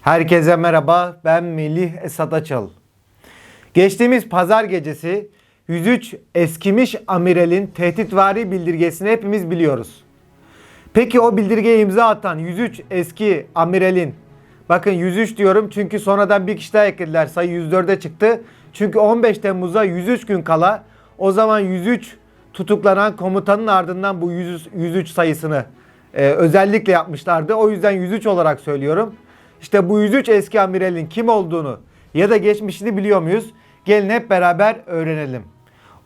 Herkese merhaba, ben Melih Esat Açal. Geçtiğimiz pazar gecesi 103 eskimiş amiralin tehditvari bildirgesini hepimiz biliyoruz. Peki o bildirgeye imza atan 103 eski amiralin, bakın 103 diyorum çünkü sonradan bir kişi daha eklediler sayı 104'e çıktı. Çünkü 15 Temmuz'a 103 gün kala o zaman 103 tutuklanan komutanın ardından bu 100 103 sayısını e, özellikle yapmışlardı. O yüzden 103 olarak söylüyorum. İşte bu 103 eski amiralin kim olduğunu ya da geçmişini biliyor muyuz? Gelin hep beraber öğrenelim.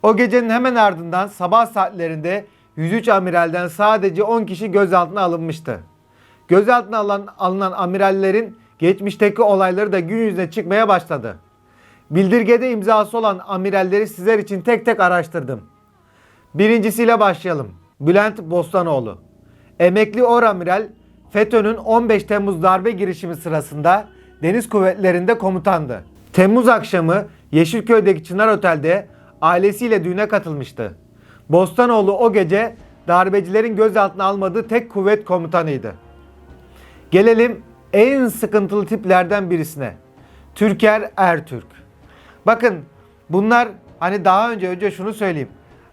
O gecenin hemen ardından sabah saatlerinde 103 amiralden sadece 10 kişi gözaltına alınmıştı. Gözaltına alınan, alınan amirallerin geçmişteki olayları da gün yüzüne çıkmaya başladı. Bildirgede imzası olan amiralleri sizler için tek tek araştırdım. Birincisiyle başlayalım. Bülent Bostanoğlu. Emekli oramiral FETÖ'nün 15 Temmuz darbe girişimi sırasında deniz kuvvetlerinde komutandı. Temmuz akşamı Yeşilköy'deki Çınar Otel'de ailesiyle düğüne katılmıştı. Bostanoğlu o gece darbecilerin gözaltına almadığı tek kuvvet komutanıydı. Gelelim en sıkıntılı tiplerden birisine. Türker Ertürk. Bakın bunlar hani daha önce önce şunu söyleyeyim.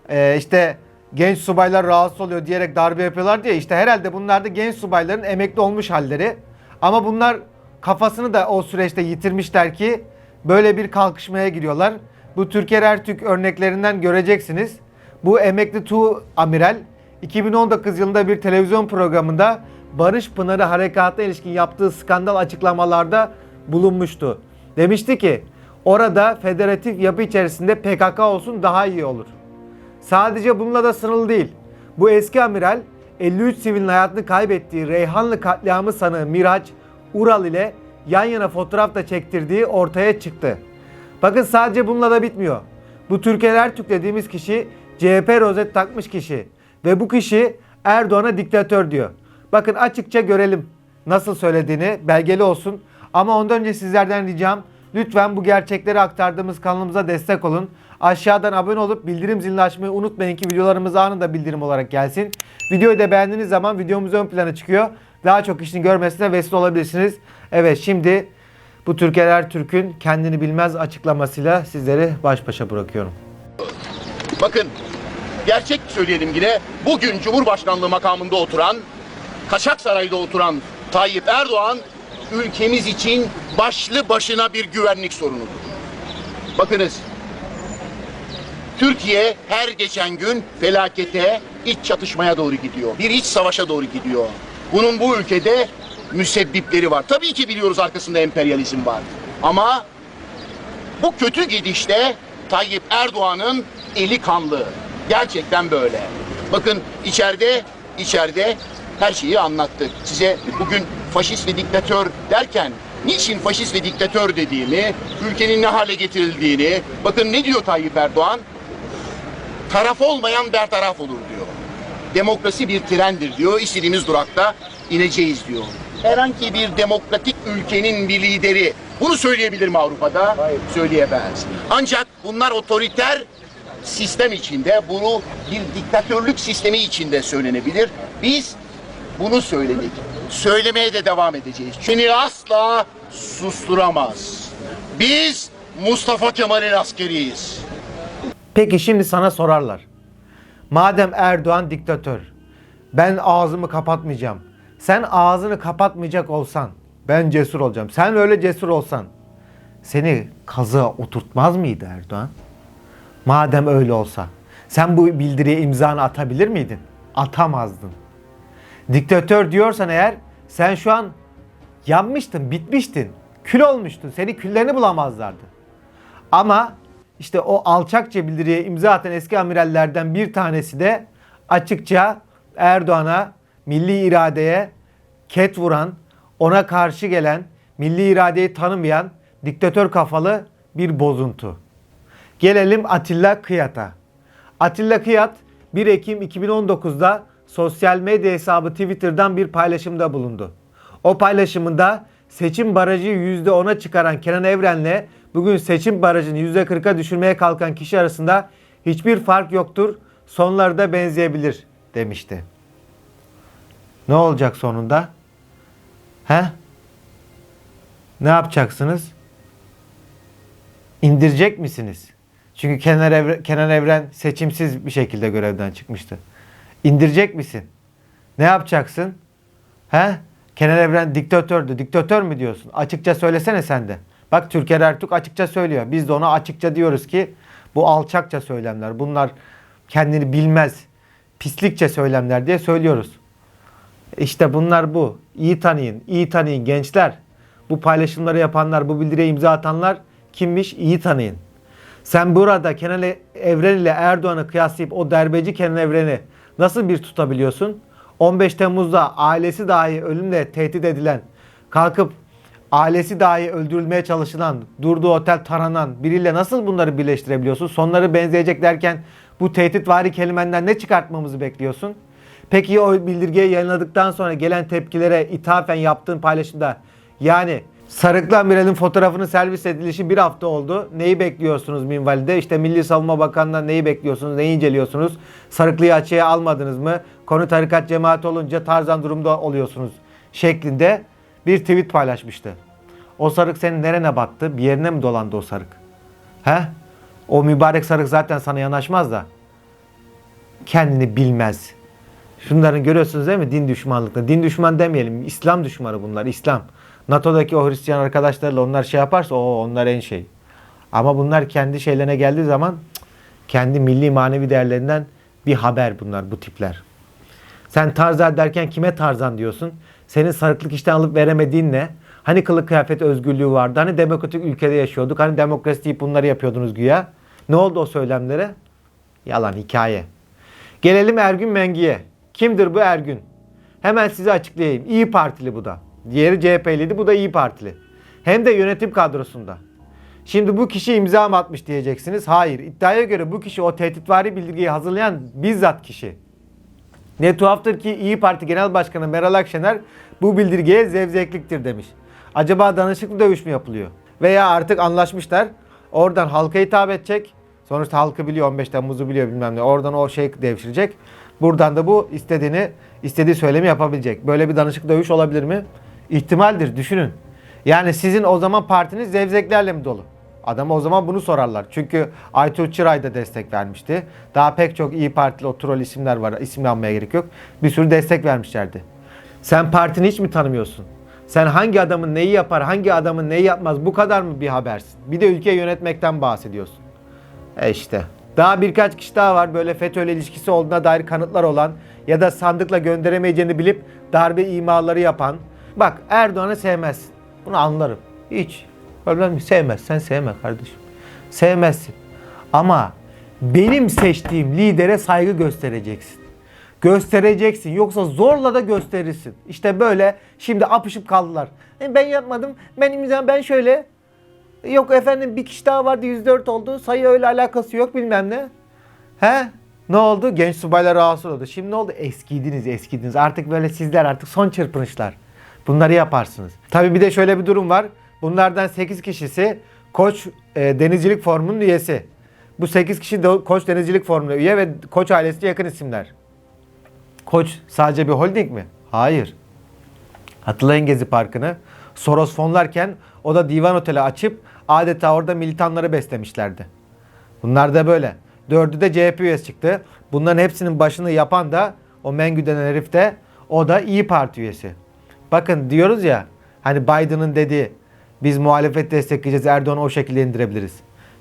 Ee, işte genç subaylar rahatsız oluyor diyerek darbe yapıyorlar diye işte herhalde bunlar da genç subayların emekli olmuş halleri. Ama bunlar kafasını da o süreçte yitirmişler ki böyle bir kalkışmaya giriyorlar. Bu Türker Ertürk örneklerinden göreceksiniz. Bu emekli Tu amiral 2019 yılında bir televizyon programında Barış Pınarı Harekatı'na ilişkin yaptığı skandal açıklamalarda bulunmuştu. Demişti ki orada federatif yapı içerisinde PKK olsun daha iyi olur. Sadece bununla da sınırlı değil. Bu eski amiral 53 sivilin hayatını kaybettiği Reyhanlı katliamı sanığı Miraç Ural ile yan yana fotoğraf da çektirdiği ortaya çıktı. Bakın sadece bununla da bitmiyor. Bu Türker Ertürk dediğimiz kişi CHP rozet takmış kişi. Ve bu kişi Erdoğan'a diktatör diyor. Bakın açıkça görelim nasıl söylediğini belgeli olsun. Ama ondan önce sizlerden ricam lütfen bu gerçekleri aktardığımız kanalımıza destek olun. Aşağıdan abone olup bildirim zilini açmayı unutmayın ki videolarımız anında bildirim olarak gelsin. Videoyu da beğendiğiniz zaman videomuz ön plana çıkıyor. Daha çok kişinin görmesine vesile olabilirsiniz. Evet şimdi bu Türker Ertürk'ün kendini bilmez açıklamasıyla sizleri baş başa bırakıyorum. Bakın gerçek söyleyelim yine bugün Cumhurbaşkanlığı makamında oturan Kaçak Saray'da oturan Tayyip Erdoğan ülkemiz için başlı başına bir güvenlik sorunudur. Bakınız Türkiye her geçen gün felakete, iç çatışmaya doğru gidiyor. Bir iç savaşa doğru gidiyor. Bunun bu ülkede müsebbipleri var. Tabii ki biliyoruz arkasında emperyalizm var. Ama bu kötü gidişte Tayyip Erdoğan'ın eli kanlı. Gerçekten böyle. Bakın içeride içeride her şeyi anlattık. Size bugün faşist ve diktatör derken niçin faşist ve diktatör dediğimi, ülkenin ne hale getirildiğini, bakın ne diyor Tayyip Erdoğan? Taraf olmayan bertaraf olur diyor. Demokrasi bir trendir diyor. İstediğimiz durakta ineceğiz diyor. Herhangi bir demokratik ülkenin bir lideri bunu söyleyebilir mi Avrupa'da? Söyleyemez. Ancak bunlar otoriter sistem içinde, bunu bir diktatörlük sistemi içinde söylenebilir. Biz bunu söyledik. Söylemeye de devam edeceğiz. Beni asla susturamaz. Biz Mustafa Kemal'in askeriyiz. Peki şimdi sana sorarlar. Madem Erdoğan diktatör, ben ağzımı kapatmayacağım. Sen ağzını kapatmayacak olsan, ben cesur olacağım. Sen öyle cesur olsan, seni kazığa oturtmaz mıydı Erdoğan? Madem öyle olsa, sen bu bildiriye imzanı atabilir miydin? Atamazdın. Diktatör diyorsan eğer, sen şu an yanmıştın, bitmiştin, kül olmuştun. Seni küllerini bulamazlardı. Ama işte o alçakça bildiriye imza atan eski amirallerden bir tanesi de açıkça Erdoğan'a, milli iradeye ket vuran, ona karşı gelen, milli iradeyi tanımayan diktatör kafalı bir bozuntu. Gelelim Atilla Kıyat'a. Atilla Kıyat 1 Ekim 2019'da sosyal medya hesabı Twitter'dan bir paylaşımda bulundu. O paylaşımında seçim barajı %10'a çıkaran Kenan Evren'le bugün seçim barajını %40'a düşürmeye kalkan kişi arasında hiçbir fark yoktur. Sonları da benzeyebilir demişti. Ne olacak sonunda? He? Ne yapacaksınız? İndirecek misiniz? Çünkü Kenan Evren, Kenan Evren seçimsiz bir şekilde görevden çıkmıştı. İndirecek misin? Ne yapacaksın? He? Kenan Evren diktatördü. Diktatör mü diyorsun? Açıkça söylesene sen de. Bak Türker Ertürk açıkça söylüyor. Biz de ona açıkça diyoruz ki bu alçakça söylemler. Bunlar kendini bilmez, pislikçe söylemler diye söylüyoruz. İşte bunlar bu. İyi tanıyın, iyi tanıyın gençler. Bu paylaşımları yapanlar, bu bildiriye imza atanlar kimmiş? İyi tanıyın. Sen burada Kenan Evren ile Erdoğan'ı kıyaslayıp o derbeci Kenan Evren'i nasıl bir tutabiliyorsun? 15 Temmuz'da ailesi dahi ölümle tehdit edilen, kalkıp ailesi dahi öldürülmeye çalışılan, durduğu otel taranan biriyle nasıl bunları birleştirebiliyorsun? Sonları benzeyecek derken bu tehditvari kelimenden ne çıkartmamızı bekliyorsun? Peki o bildirgeyi yayınladıktan sonra gelen tepkilere ithafen yaptığın paylaşımda yani Sarıklı Amiral'in fotoğrafının servis edilişi bir hafta oldu. Neyi bekliyorsunuz minvalide? İşte Milli Savunma Bakanı'ndan neyi bekliyorsunuz? Neyi inceliyorsunuz? Sarıklı'yı açığa almadınız mı? Konu tarikat cemaati olunca tarzan durumda oluyorsunuz şeklinde bir tweet paylaşmıştı. O sarık senin nerene battı? Bir yerine mi dolandı o sarık? He? O mübarek sarık zaten sana yanaşmaz da. Kendini bilmez. Şunların görüyorsunuz değil mi? Din düşmanlıkta. Din düşman demeyelim. İslam düşmanı bunlar. İslam. NATO'daki o Hristiyan arkadaşlarla onlar şey yaparsa o onlar en şey. Ama bunlar kendi şeylerine geldiği zaman kendi milli manevi değerlerinden bir haber bunlar bu tipler. Sen Tarzan derken kime Tarzan diyorsun? Senin sarıklık işten alıp veremediğin ne? Hani kılık kıyafet özgürlüğü vardı? Hani demokratik ülkede yaşıyorduk? Hani demokrasi deyip bunları yapıyordunuz güya? Ne oldu o söylemlere? Yalan hikaye. Gelelim Ergün Mengi'ye. Kimdir bu Ergün? Hemen size açıklayayım. İyi Partili bu da. Diğeri CHP'liydi. Bu da İyi Partili. Hem de yönetim kadrosunda. Şimdi bu kişi imza mı atmış diyeceksiniz. Hayır. İddiaya göre bu kişi o tehditvari bildirgeyi hazırlayan bizzat kişi. Ne tuhaftır ki İyi Parti Genel Başkanı Meral Akşener bu bildirgeye zevzekliktir demiş. Acaba danışıklı dövüş mü yapılıyor? Veya artık anlaşmışlar. Oradan halka hitap edecek. Sonuçta halkı biliyor 15 Temmuz'u biliyor bilmem ne. Oradan o şey devşirecek. Buradan da bu istediğini istediği söylemi yapabilecek. Böyle bir danışık dövüş olabilir mi? İhtimaldir düşünün. Yani sizin o zaman partiniz zevzeklerle mi dolu? Adama o zaman bunu sorarlar. Çünkü Aytuğ Çıray da destek vermişti. Daha pek çok iyi Partili o troll isimler var. İsim almaya gerek yok. Bir sürü destek vermişlerdi. Sen partini hiç mi tanımıyorsun? Sen hangi adamın neyi yapar, hangi adamın neyi yapmaz bu kadar mı bir habersin? Bir de ülke yönetmekten bahsediyorsun. E işte. Daha birkaç kişi daha var böyle FETÖ ile ilişkisi olduğuna dair kanıtlar olan ya da sandıkla gönderemeyeceğini bilip darbe imaları yapan. Bak Erdoğan'ı sevmezsin. Bunu anlarım. Hiç. Problem yok. Sevmezsen sevme kardeşim. Sevmezsin. Ama benim seçtiğim lidere saygı göstereceksin. Göstereceksin. Yoksa zorla da gösterirsin. İşte böyle şimdi apışıp kaldılar. E, Ben yapmadım. Ben imza ben şöyle. Yok efendim bir kişi daha vardı 104 oldu. Sayı öyle alakası yok bilmem ne. He? Ne oldu? Genç subaylar rahatsız oldu. Şimdi ne oldu? Eskiydiniz eskiydiniz. Artık böyle sizler artık son çırpınışlar. Bunları yaparsınız. Tabii bir de şöyle bir durum var. Bunlardan 8 kişisi Koç e, Denizcilik Forumu'nun üyesi. Bu 8 kişi de Koç Denizcilik Forumu'na üye ve Koç ailesine yakın isimler. Koç sadece bir holding mi? Hayır. Hatırlayın Gezi Parkı'nı. Soros fonlarken o da divan oteli açıp adeta orada militanları beslemişlerdi. Bunlar da böyle. Dördü de CHP üyesi çıktı. Bunların hepsinin başını yapan da o Mengü denen herif de o da İyi Parti üyesi. Bakın diyoruz ya hani Biden'ın dediği biz muhalefet destekleyeceğiz Erdoğan'ı o şekilde indirebiliriz.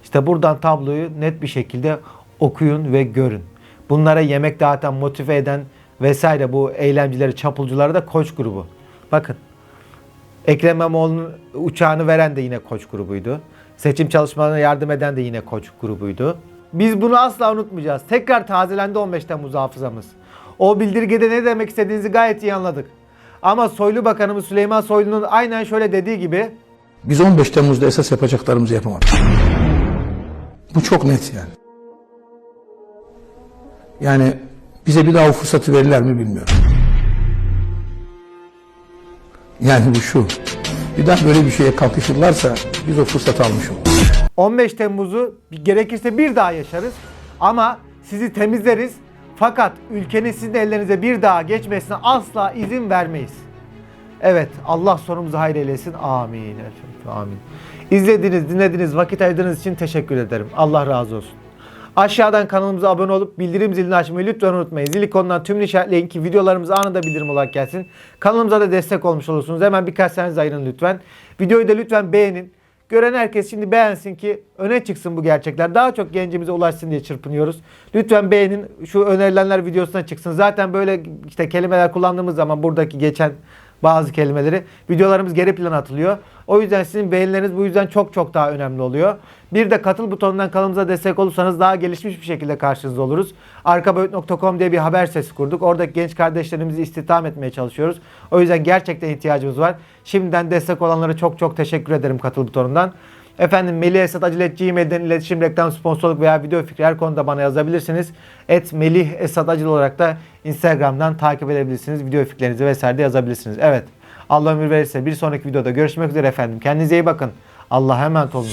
İşte buradan tabloyu net bir şekilde okuyun ve görün. Bunlara yemek dağıtan, motive eden vesaire bu eylemcileri, çapulcuları da Koç grubu. Bakın Ekrem İmamoğlu'nun uçağını veren de yine Koç grubuydu. Seçim çalışmalarına yardım eden de yine Koç grubuydu. Biz bunu asla unutmayacağız. Tekrar tazelendi 15 Temmuz hafızamız. O bildirgede ne demek istediğinizi gayet iyi anladık. Ama Soylu Bakanımız Süleyman Soylu'nun aynen şöyle dediği gibi Biz 15 Temmuz'da esas yapacaklarımızı yapamadık. Bu çok net yani. Yani bize bir daha o fırsatı verirler mi bilmiyorum. Yani bu şu. Bir daha böyle bir şeye kalkışırlarsa biz o fırsatı almış oluruz. 15 Temmuz'u gerekirse bir daha yaşarız ama sizi temizleriz. Fakat ülkenin sizin ellerinize bir daha geçmesine asla izin vermeyiz. Evet Allah sonumuzu hayır eylesin. Amin. Amin. İzlediğiniz, dinlediğiniz, vakit ayırdığınız için teşekkür ederim. Allah razı olsun. Aşağıdan kanalımıza abone olup bildirim zilini açmayı lütfen unutmayın. Zil ikonundan tümünü işaretleyin ki videolarımız anında bildirim olarak gelsin. Kanalımıza da destek olmuş olursunuz. Hemen birkaç saniye ayırın lütfen. Videoyu da lütfen beğenin. Gören herkes şimdi beğensin ki öne çıksın bu gerçekler. Daha çok gencimize ulaşsın diye çırpınıyoruz. Lütfen beğenin. Şu önerilenler videosuna çıksın. Zaten böyle işte kelimeler kullandığımız zaman buradaki geçen bazı kelimeleri videolarımız geri plana atılıyor. O yüzden sizin beğenileriniz bu yüzden çok çok daha önemli oluyor. Bir de katıl butonundan kanalımıza destek olursanız daha gelişmiş bir şekilde karşınızda oluruz. Arkaboyut.com diye bir haber sesi kurduk. Oradaki genç kardeşlerimizi istihdam etmeye çalışıyoruz. O yüzden gerçekten ihtiyacımız var. Şimdiden destek olanlara çok çok teşekkür ederim katıl butonundan. Efendim Melih Esat Acil Gmail'den iletişim, reklam, sponsorluk veya video fikri her konuda bana yazabilirsiniz. Et Melih Esat Acil olarak da Instagram'dan takip edebilirsiniz. Video fikirlerinizi vesaire de yazabilirsiniz. Evet. Allah ömür verirse bir sonraki videoda görüşmek üzere efendim. Kendinize iyi bakın. Allah'a emanet olun.